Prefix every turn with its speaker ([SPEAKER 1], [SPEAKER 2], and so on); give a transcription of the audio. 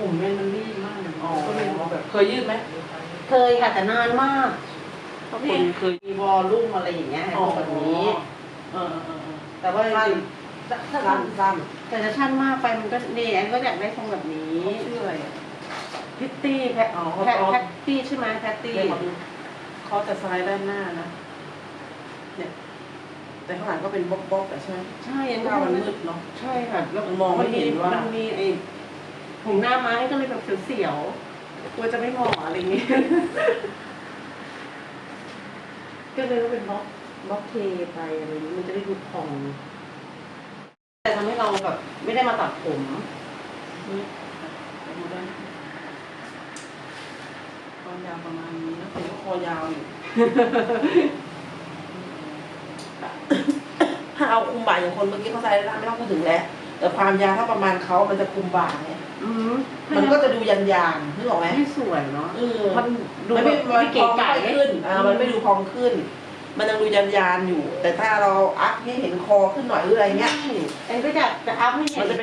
[SPEAKER 1] ผมแม่มันรีบมากเลย
[SPEAKER 2] อ๋อ
[SPEAKER 1] ก็เลยเอาแบบ
[SPEAKER 2] เคยยืดไหม
[SPEAKER 3] เคยค่ะแต่นานมาก
[SPEAKER 1] เพราะคนเคย
[SPEAKER 3] มีวอลลุ่มอะไรอย่างเงี้ยให้พวกแบบนี้
[SPEAKER 2] เออเออเออ
[SPEAKER 3] แต่ว่าจ
[SPEAKER 2] สั้น
[SPEAKER 3] ริงๆถ้าถ้า
[SPEAKER 2] สั้นสั้น
[SPEAKER 3] แต่ถ้าชั้นมากไปมันก็นี่แอนก็อยากได้ทรงแบบนี้
[SPEAKER 1] เขาชื่ออะไรอะ
[SPEAKER 3] พิตตี้แพท
[SPEAKER 2] อ๋อ
[SPEAKER 3] แพทแพตตี้ใช่ไหมแพตตี้
[SPEAKER 2] เดี๋ยวขอดู
[SPEAKER 1] เขาจะซ้ายด้านหน้านะ
[SPEAKER 2] เนี่ยแต่ข้างหลังก็เป็นบล็อกบล็อกใช่ไหม
[SPEAKER 3] ใช่แอนก็
[SPEAKER 2] ข้าวมัน
[SPEAKER 3] มั
[SPEAKER 2] มืดเนาะ
[SPEAKER 3] ใช่ค่ะแล้ว
[SPEAKER 2] มันมองไม่เห็นว่ามั
[SPEAKER 3] นมีไอ้ ผมหน้าไม้ก็เลยแบบเสียวๆกลัวจะไม่เหมาะอะไรอย่างเงี้ยก็เลยต้องเป็นบล็อกบล็อกเทไปอะไรอย่างงี้มันจะได้ดูพอง แต่ทำให้เราแบบไม่ได้มาตัดผม
[SPEAKER 1] นี่ไปดูด้านตอนยาวประมาณนี้นะ
[SPEAKER 2] เห็นว่าคอยาวอยู่ ถ้าเอาคุมบ่าอย่างคนเมื่อกี้เขาใส่ได้ไม่ต้องพูดถึงแล้ว แต่ความยาวถ้าประมาณเขามันจะคุมบ่าเนี่ย
[SPEAKER 3] อืม
[SPEAKER 2] มันก็จะดูยันยานนึกออกไหม
[SPEAKER 3] ไม่สวยเนาะ
[SPEAKER 2] เออ
[SPEAKER 3] มันดู
[SPEAKER 2] มัน
[SPEAKER 3] แบ
[SPEAKER 2] ไม่
[SPEAKER 3] บ
[SPEAKER 2] มัน
[SPEAKER 3] ไม่
[SPEAKER 2] เก๋
[SPEAKER 3] เก๋
[SPEAKER 2] ไก่
[SPEAKER 3] ไก่
[SPEAKER 2] ขึ้นอ่ามันไม่ดูพองขึ้น มันยังดูยันยานอยู่ แต่ถ้าเราอัพให้เห็นคอขึ้นหน่อยหรืออะไรเงี้ย
[SPEAKER 3] ใช่แอนก็อยากจะอัพให้เห็
[SPEAKER 2] มัน
[SPEAKER 3] น
[SPEAKER 2] จะเป็น